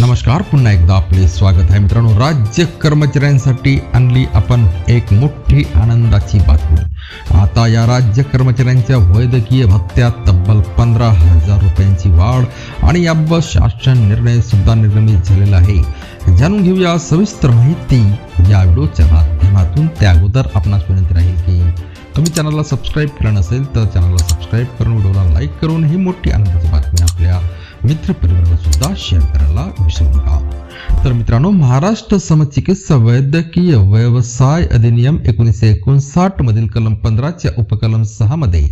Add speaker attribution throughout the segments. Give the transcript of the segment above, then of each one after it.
Speaker 1: नमस्कार पुन्हा एकदा आपले स्वागत आहे मित्रांनो. राज्य कर्मचाऱ्यांसाठी आणली आपण एक मोठी आनंदाची बातमी. आता या राज्य कर्मचाऱ्यांच्या वैद्यकीय भत्त्यात तब्बल पंधरा हजार रुपयांची वाढ आणि याबाबत शासन निर्णय सुद्धा निर्गमित झालेला आहे. जाणून घेऊया सविस्तर माहिती या व्हिडिओच्या माध्यमातून. त्या अगोदर आपणास विनंती राहील की तुम्ही चॅनलला सबस्क्राईब केलं नसेल तर चॅनलला सबस्क्राईब करून व्हिडिओला लाईक करून ही मोठी आनंदाची बातमी आपल्या मित्रपरिवाराला सुद्धा शेअर करायला विसरू नका. तर मित्रांनो महाराष्ट्र समचिकित्सा वैद्यकीय व्यवसाय अधिनियम एकोणीसशे एकोणसाठ मधील कलम पंधराच्या उपकलम सहा मध्ये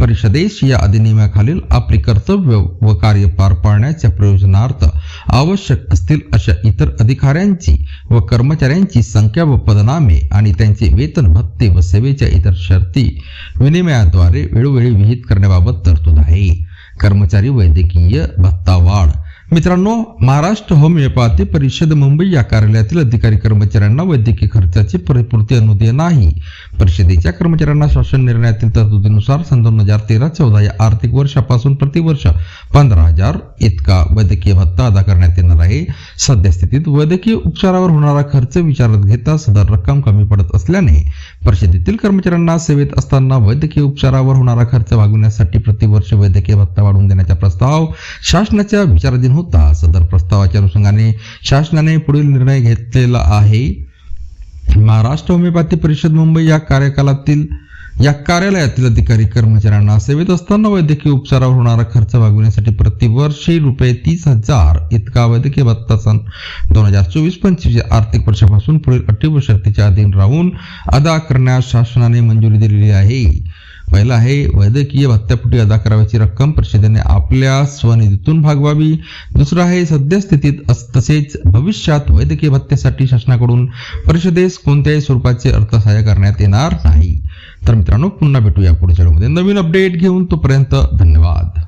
Speaker 1: परिषदेश या अधिनियमाखालील आपली कर्तव्य व कार्य पार पाडण्याच्या प्रयोजनार्थ आवश्यक असतील अशा इतर अधिकाऱ्यांची व कर्मचाऱ्यांची संख्या व पदनामे आणि त्यांचे वेतन भत्ते व सेवेच्या इतर शर्ती विनिमयाद्वारे वेळोवेळी विहित करण्याबाबत तरतूद आहे. कर्मचारी वैद्यकीय भत्ता वाढ. मित्रांनो महाराष्ट्र होमिओपॅथी परिषद मुंबई या कार्यालयातील अधिकारी कर्मचाऱ्यांना वैद्यकीय खर्चाची परिपूर्ती अनुदेय नाही. परिषदेच्या कर्मचाऱ्यांना शासन निर्णयातील तरतुदीनुसार सन दोन हजार तेरा चौदा या आर्थिक वर्षापासून प्रतिवर्ष पंधरा हजार इतका वैद्यकीय भत्ता अदा करण्यात येणार आहे. सद्यस्थितीत वैद्यकीय उपचारावर होणारा खर्च विचारात घेता सदर रक्कम कमी पडत असल्याने परिषदेतील कर्मचाऱ्यांना सेवेत असताना वैद्यकीय उपचारावर होणारा खर्च भागविण्यासाठी प्रतिवर्ष वैद्यकीय भत्ता वाढवून देण्याचा प्रस्ताव शासनाच्या विचाराधीन होता. सदर प्रस्तावाच्या अनुषंगाने शासनाने पुढील निर्णय घेतलेला आहे. महाराष्ट्र होमिओपॅथी परिषद मुंबई या कार्यकालातील या कार्यालयातील अधिकारी कर्मचाऱ्यांना सेवेत असताना वैद्यकीय उपचारावर होणारा खर्च भागविण्यासाठी प्रतिवर्षी रुपये तीस हजार इतका वैद्यकीय भत्ता सन दोन हजार चोवीस पंचवीस आर्थिक वर्षापासून पुढील अटी व शर्तीच्या अधीन राहून अदा करण्यास शासनाने मंजुरी दिलेली आहे. पहिलं आहे वैद्यकीय भत्त्यापोटी अदा करावयाची रक्कम परिषदेने आपल्या स्वनिधीतून भागवावी. दुसरं आहे सद्यस्थितीत तसेच भविष्यात वैद्यकीय भत्त्यासाठी शासनाकडून परिषदेस कोणत्याही स्वरूपाचे अर्थसहाय्य करण्यात येणार नाही. तर मित्रांनो पुन्हा भेटूया पुढच्या नवीन अपडेट घेऊन तोपर्यंत धन्यवाद.